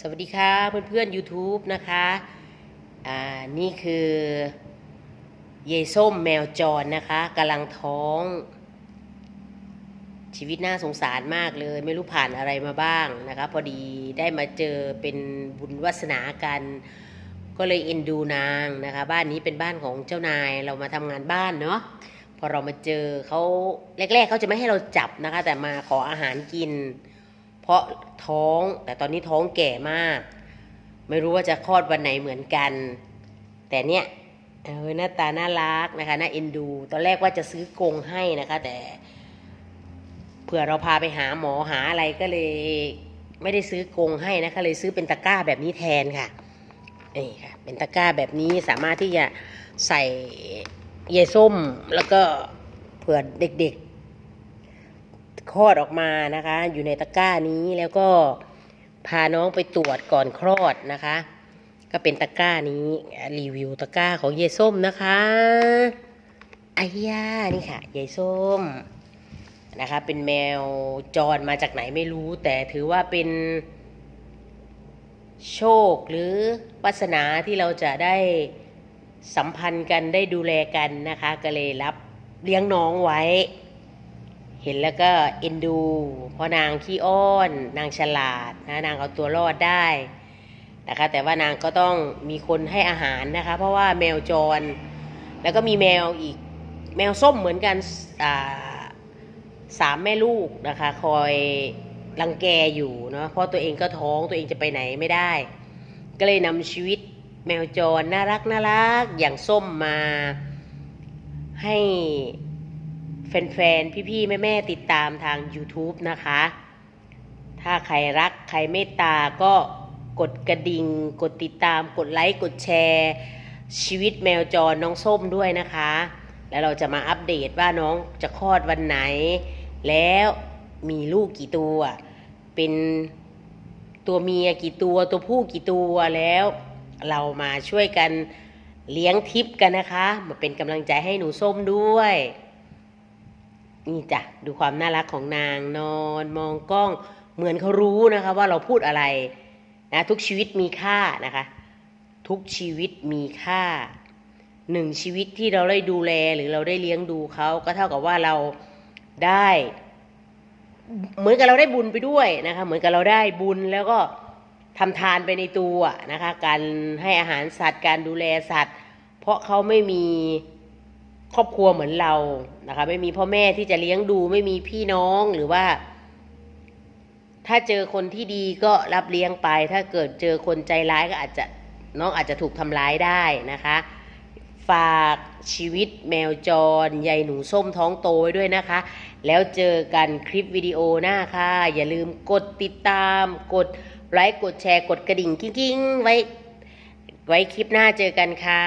สวัสดีค่ะเพื่อนๆ YouTube นะคะ อ่า นี่คือเยส้มแมวจรนะคะกำลังท้อง ชีวิตน่าสงสารมากเลย ไม่รู้ผ่านอะไรมาบ้างนะคะ พอดีได้มาเจอเป็นบุญวาสนากัน ก็เลยเอ็นดูนางนะคะ บ้านนี้เป็นบ้านของเจ้านายเรามาทำงานบ้านเนาะพอเรามาเจอเขาแรก ๆเขาจะไม่ให้เราจับนะคะ แต่มาขออาหารกินเเพราะท้องแต่ตอนนี้ท้องแก่มาก ไม่รู้ว่าจะคลอดวันไหนเหมือนกัน แต่เนี่ยเออหน้าตาน่ารักนะคะน่าเอ็นดู ตอนแรกว่าจะซื้อกรงให้นะคะ แต่เผื่อเราพาไปหาหมอหาอะไรก็เลยไม่ได้ซื้อกรงให้นะคะ เลยซื้อเป็นตะกร้าแบบนี้แทนค่ะนี่ค่ะเป็นตะกร้าแบบนี้สามารถที่จะใส่เยยส้มแล้วก็เผื่อเด็กๆ คลอดออกมานะคะ อยู่ในตะกร้านี้แล้วก็พาน้องไปตรวจก่อนคลอดนะคะ ก็เป็นตะกร้านี้รีวิวตะกร้าของยายส้มนะคะไอ้ย่านี่ค่ะยายส้มนะคะ เป็นแมวจรมาจากไหนไม่รู้ แต่ถือว่าเป็นโชคหรือวาสนาที่เราจะได้สัมพันธ์กันได้ดูแลกันนะคะ ก็เลยรับเลี้ยงน้องไว้ เห็นแล้วก็เอ็นดู เพราะนางขี้อ้อน นางฉลาดนะนางเอาตัวรอดได้นะคะแต่ว่านางก็ต้องมีคนให้อาหารนะคะ เพราะว่าแมวจร แล้วก็มีแมวอีกแมวส้มเหมือนกันสามแม่ลูกนะคะ คอยรังแกอยู่เนาะเพราะตัวเองก็ท้องตัวเองจะไปไหนไม่ได้ ก็เลยนำชีวิตแมวจรน่ารักน่ารักอย่างส้มมาให้ แฟนๆ พี่ๆ แม่ๆ ติดตามทาง YouTube นะคะ ถ้าใครรักใครเมตตาก็กดกระดิ่ง กดติดตาม กดไลค์ กดแชร์ ชีวิตแมวจรน้องส้มด้วยนะคะ แล้วเราจะมาอัปเดตว่าน้องจะคลอดวันไหน แล้วมีลูกกี่ตัว เป็นตัวเมียกี่ตัว ตัวผู้กี่ตัวแล้ว เรามาช่วยกันเลี้ยงทิปกันนะคะ มาเป็นกำลังใจให้หนูส้มด้วย นี่จ้ะดูความน่ารักของนางนอนมองกล้องเหมือนเขารู้นะคะว่าเราพูดอะไรนะทุกชีวิตมีค่านะคะ ทุกชีวิตมีค่าหนึ่งชีวิตที่เราได้ดูแลหรือเราได้เลี้ยงดูเขาก็เท่ากับว่าเราได้ เหมือนกับเราได้บุญไปด้วยนะคะเหมือนกับเราได้บุญแล้วก็ทำทานไปในตัวนะคะ การให้อาหารสัตว์การดูแลสัตว์ เพราะเขาไม่มี ครอบครัวเหมือนเรานะคะ ไม่มีพ่อแม่ที่จะเลี้ยงดู ไม่มีพี่น้องหรือว่า ถ้าเจอคนที่ดีก็รับเลี้ยงไป ถ้าเกิดเจอคนใจร้ายก็อาจจะน้องอาจจะถูกทำร้ายได้นะคะ ฝากชีวิตแมวจรยายหนูส้มท้องโตไว้ด้วยนะคะ แล้วเจอกันคลิปวิดีโอหน้าค่ะ อย่าลืมกดติดตาม กดไลค์กดแชร์กดกระดิ่งกิ้งๆไว้ไว้คลิปหน้าเจอกันค่ะ